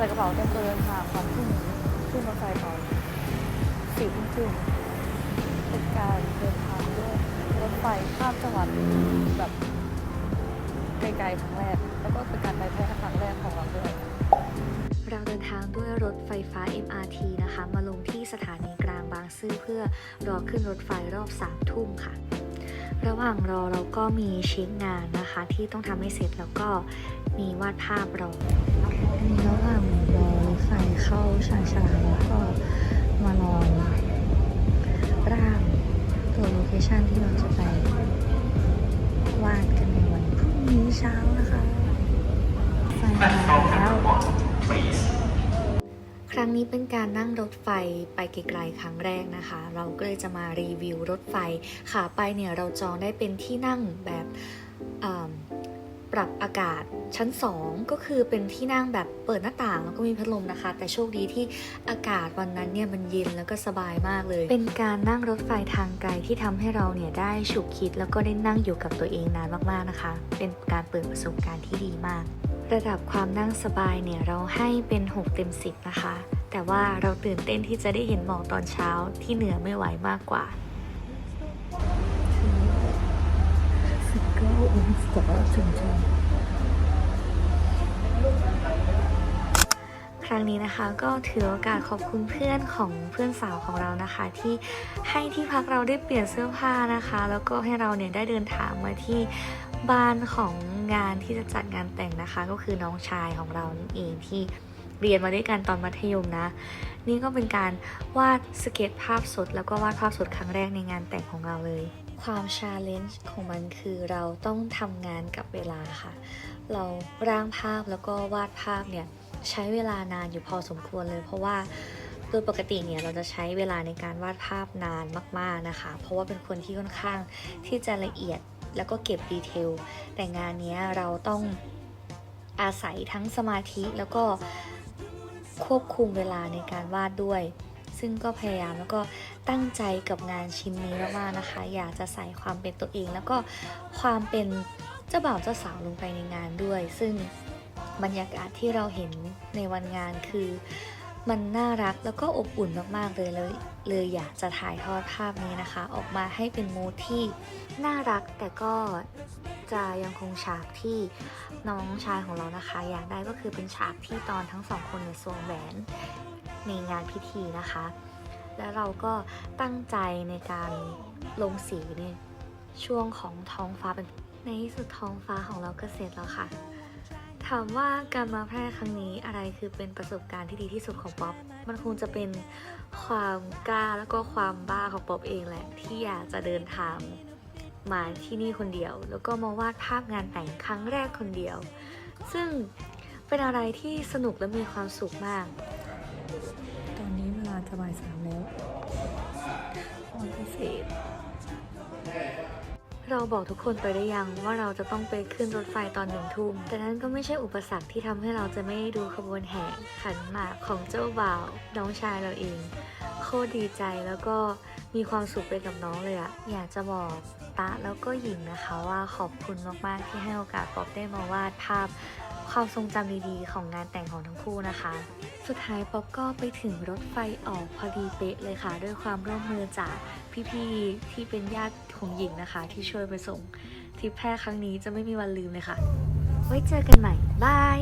ส่กระเป๋าเตรียมตัวเดินทางวันพรุ่งนี้ขึ้นรถไฟตอนสี่ทุ่มครึ่งเป็นการเดินทางด้วยรถไฟข้ามจังหวัดแบบไกลๆครั้งแรก แล้วก็เป็นการไปแพร่ครั้งแรกของเราด้วยเราเดินทางด้วยรถไฟฟ้า MRT นะคะ มาลงที่สถานีกลางบางซื่อเพื่อรอขึ้นรถไฟรอบสามทุ่มค่ะ ระหว่างรอเราก็มีเช็คงานนะคะ ที่ต้องทำให้เสร็จแล้วก็มีวาดภาพรออันนี้ว่างรอ เข้าชานชาลาแล้วก็มาลองร่างตัวโลเคชันที่เราจะไปวาดกันในวันพรุ่งนี้เช้านะคะไฟมาแล้วครั้งนี้เป็นการนั่งรถไฟไปไกลๆครั้งแรกนะคะ เราก็เลยจะมารีวิวรถไฟขาไปเนี่ยเราจองได้เป็นที่นั่งแบบอ่า ปรับอากาศชั้น 2 ก็คือเป็นที่นั่งแบบเปิดหน้าต่างแล้วก็มีพัดลมนะคะ แต่โชคดีที่อากาศวันนั้นเนี่ยมันเย็นแล้วก็สบายมากเลย เป็นการนั่งรถไฟทางไกลที่ทำให้เราเนี่ยได้ฉุกคิด แล้วก็ได้นั่งอยู่กับตัวเองนานมากๆนะคะ เป็นการเปิดประสบการณ์ที่ดีมาก ระดับความนั่งสบายเนี่ยเราให้เป็น 6 เต็ม 10 นะคะ แต่ว่าเราตื่นเต้นที่จะได้เห็นหมอกตอนเช้าที่เหนือไม่ไหวมากกว่า 19องศาถึงจะครั้งนี้นะคะก็ถือโอกาสขอบคุณเพื่อนของเพื่อนสาวของเรานะคะ ที่ให้ที่พักเราได้เปลี่ยนเสื้อผ้านะคะ แล้วก็ให้เราเนี่ยได้เดินทางมาที่บ้านของงานที่จะจัดงานแต่งนะคะ ก็คือน้องชายของเรานั่นเองที่เรียนมาด้วยกันตอนมัธยมนะ นี่ก็เป็นการวาดสเก็ตภาพสด แล้วก็วาดภาพสดครั้งแรกในงานแต่งของเราเลย ความชาเลนจ์ของมันคือเราต้องทำงานกับเวลาค่ะ เราร่างภาพแล้วก็วาดภาพเนี่ยใช้เวลานานอยู่พอสมควรเลย เพราะว่าโดยปกติเนี่ยเราจะใช้เวลาในการวาดภาพนานมาก ๆนะคะ เพราะว่าเป็นคนที่ค่อนข้างที่จะละเอียดแล้วก็เก็บดีเทล แต่งานนี้เราต้องอาศัยทั้งสมาธิแล้วก็ควบคุมเวลาในการวาดด้วย ซึ่งก็พยายามแล้วก็ตั้งใจกับงานชิ้นนี้มากๆนะคะ อยากจะใส่ความเป็นตัวเอง แล้วก็ความเป็นเจ้าบ่าวเจ้าสาวลงไปในงานด้วย ซึ่งบรรยากาศที่เราเห็นในวันงานคือ มันน่ารักแล้วก็อบอุ่นมากๆเลยเลย เลยอยากจะถ่ายทอดภาพนี้นะคะ ออกมาให้เป็นมูทที่น่ารักแต่ก็จะยังคงฉากที่น้องชายของเรานะคะ อยากได้ก็คือเป็นฉากที่ตอนทั้งสองคนเนี่ยสวมแหวนในงานพิธีนะคะ แล้วเราก็ตั้งใจในการลงสีในช่วงของท้องฟ้าเป็นในที่สุดท้องฟ้าของเราก็เสร็จแล้วค่ะ ถามว่าการมาแพร่ครั้งนี้อะไรคือเป็นประสบการณ์ที่ดีที่สุดของป๊อป มันคงจะเป็นความกล้าแล้วก็ความบ้าของป๊อปเองแหละ ที่อยากจะเดินทางมาที่นี่คนเดียว แล้วก็มาวาดภาพงานแต่งครั้งแรกคนเดียว ซึ่งเป็นอะไรที่สนุกและมีความสุขมาก ตอนนี้เวลาจะบ่ายสามแล้ววันพิเศษ เราบอกทุกคนไปได้ยังว่าเราจะต้องไปขึ้นรถไฟตอนหนึ่งทุ่ม แต่นั้นก็ไม่ใช่อุปสรรคที่ทำให้เราจะไม่ได้ดูขบวนแห่ขันหมากของเจ้าบ่าวน้องชายเราเอง โคตรดีใจแล้วก็มีความสุขไปกับน้องเลยอะอยากจะบอกตะแล้วก็หญิงนะคะว่าขอบคุณมากๆที่ให้โอกาสป๊อปได้มาวาดภาพ ความทรงจำดีๆ ของงานแต่งของทั้งคู่นะคะ สุดท้ายป๊อปก็ไปถึงรถไฟออกพอดีเป๊ะเลยค่ะ ด้วยความร่วมมือจากพี่ๆที่เป็นญาติของหญิงนะคะ ที่ช่วยไปส่งทริปแพร่ครั้งนี้จะไม่มีวันลืมเลยค่ะ ไว้เจอกันใหม่บาย